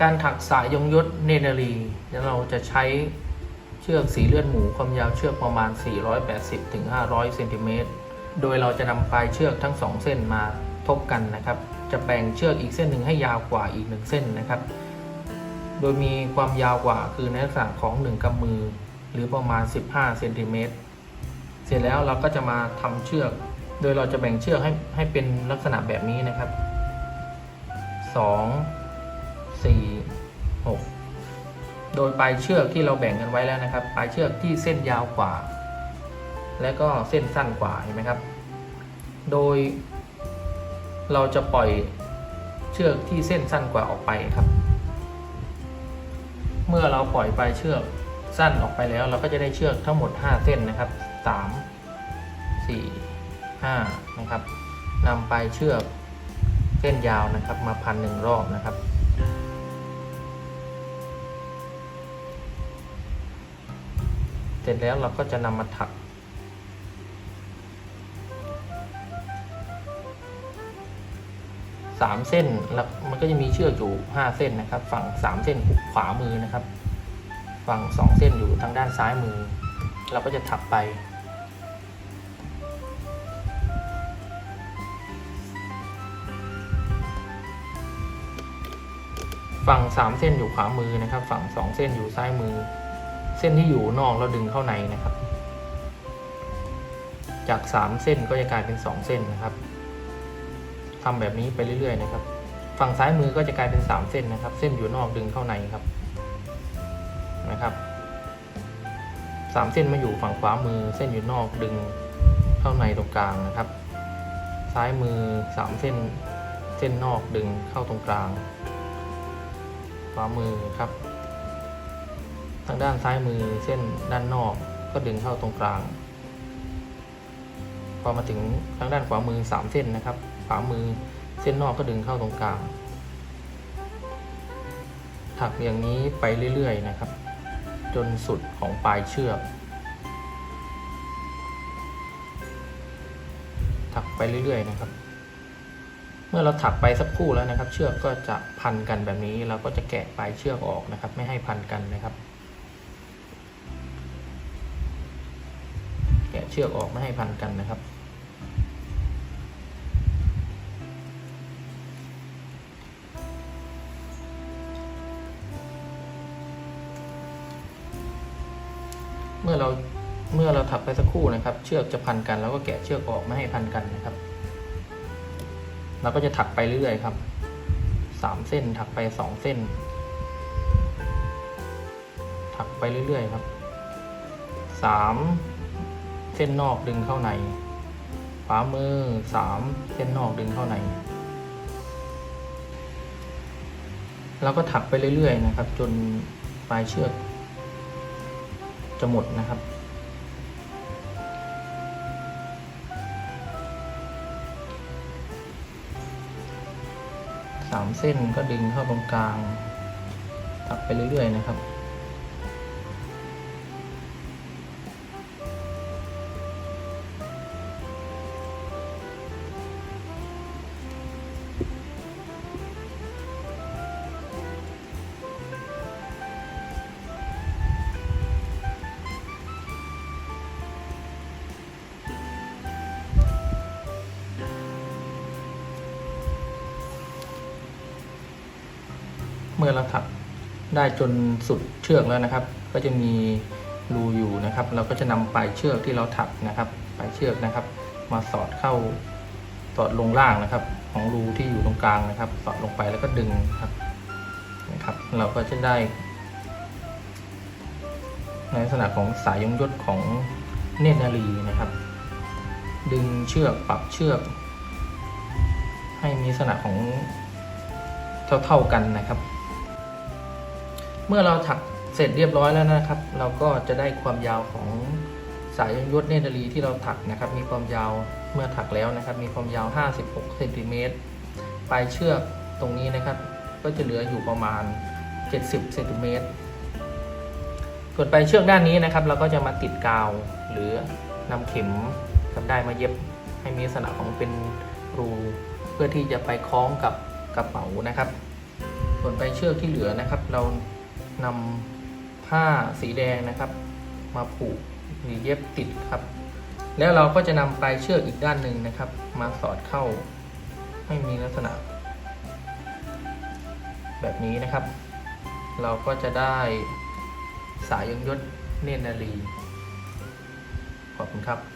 การถักสายยงยศเนนารีเราจะใช้เชือกสีเลือดหมูความยาวเชือกประมาณ 480ถึง500เซนติเมตรโดยเราจะนำปลายเชือกทั้งสองเส้นมาทบกันนะครับ จะแบ่งเชือกอีกเส้นหนึ่งให้ยาวกว่าอีกหนึ่งเส้นนะครับ โดยมีความยาวกว่าคือในลักษณะของ 1กำมือ หรือประมาณ 15เซนติเมตรเสร็จแล้วเราก็จะมาทำเชือก โดยเราจะแบ่งเชือกให้ให้เป็นลักษณะแบบนี้นะครับ 2 4 6 โดยปลายเชือกที่เราแบ่งกันไว้แล้วนะครับ ปลายเชือกที่เส้นยาวกว่า และก็เส้นสั้นกว่าเห็นไหมครับ โดย เราจะปล่อยเชือกที่เส้นสั้นกว่าออกไปครับ เมื่อเราปล่อยปลายเชือกสั้นออกไปแล้ว เราก็จะได้เชือกทั้งหมด 5 เส้นนะครับ 3 4 5 นะครับนำปลายเชือกเส้นยาวนะครับมาพันหนึ่งรอบนะครับ เสร็จแล้วเราก็จะนำมาถัก สามเส้นแล้วมันก็จะมีเชือกอยู่ห้าเส้นนะครับ ฝั่งสามเส้นขวามือนะครับ ฝั่งสองเส้นอยู่ทางด้านซ้ายมือ เราก็จะถักไปฝั่งสามเส้นอยู่ขวามือนะครับ ฝั่งสองเส้นอยู่ซ้ายมือ เส้นที่อยู่นอกเราดึงเข้าในนะครับ จากสามเส้นก็จะกลายเป็นสองเส้นนะครับทำแบบนี้ไปเรื่อยๆนะครับ ฝั่งซ้ายมือก็จะกลายเป็นสามเส้นนะครับ เส้นอยู่นอกดึงเข้าในครับนะครับสามเส้นมาอยู่ฝั่งขวามือ เส้นอยู่นอกดึงเข้าในตรงกลางนะครับ ซ้ายมือสามเส้น เส้นนอกดึงเข้าตรงกลาง ขวามือครับ ทางด้านซ้ายมือเส้นด้านนอกก็ดึงเข้าตรงกลาง พอมาถึงทางด้านขวามือสามเส้นนะครับขวามือเส้นนอกก็ดึงเข้าตรงกลาง ถักอย่างนี้ไปเรื่อยๆนะครับ จนสุดของปลายเชือก ถักไปเรื่อยๆนะครับ เมื่อเราถักไปสักครู่แล้วนะครับ เชือกก็จะพันกันแบบนี้เราก็จะแกะปลายเชือกออกนะครับ ไม่ให้พันกันนะครับ แกะเชือกออกไม่ให้พันกันนะครับ เมื่อเราเมื่อเราถักไปสักครู่นะครับ เชือกจะพันกันแล้วก็แกะเชือกออกไม่ให้พันกันนะครับเราก็จะถักไปเรื่อยๆครับสามเส้นถักไปสองเส้น ถักไปเรื่อยๆครับสาม เส้นนอกดึงเข้าในขวามือสามเส้นนอกดึงเข้าในเราก็ถักไปเรื่อยๆนะครับ จนปลายเชือก จะหมดนะครับ สามเส้นก็ดึงเข้าตรงกลาง ถักไปเรื่อยๆนะครับ มื่อเราถักได้จนสุดเชือกแล้วนะครับ ก็จะมีรูอยู่นะครับ เราก็จะนำปลายเชือกที่เราถักนะครับปลายเชือกนะครับ มาสอดเข้าสอดลงล่างนะครับ ของรูที่อยู่ตรงกลางนะครับ สอดลงไปแล้วก็ดึงครับนะครับ เราก็จะได้ ในลักษณะของสายยงยศของเนตรนารีนะครับ ดึงเชือกปรับเชือก ให้มีลักษณะของเท่าๆกันนะครับ เมื่อเราถักเสร็จเรียบร้อยแล้วนะครับ เราก็จะได้ความยาวของสายยงยศเนตรีที่เราถักนะครับ มีความยาวเมื่อถักแล้วนะครับ มีความยาว 56เซนติเมตรปลายเชือกตรงนี้นะครับ ก็จะเหลืออยู่ประมาณ 70เซนติเมตรส่วนปลายเชือกด้านนี้นะครับ เราก็จะมาติดกาว หรือนำเข็มกับได้มาเย็บให้มีลักษณะของเป็นรูเพื่อที่จะไปคล้องกับกระเป๋านะครับ ส่วนปลายเชือกที่เหลือนะครับ เรา นำผ้าสีแดงนะครับ มาผูกหรือเย็บติดครับ แล้วเราก็จะนำปลายเชือกอีกด้านหนึ่งนะครับ มาสอดเข้าให้มีลักษณะ แบบนี้นะครับ เราก็จะได้สายยงยศเนตรนารีขอบคุณครับ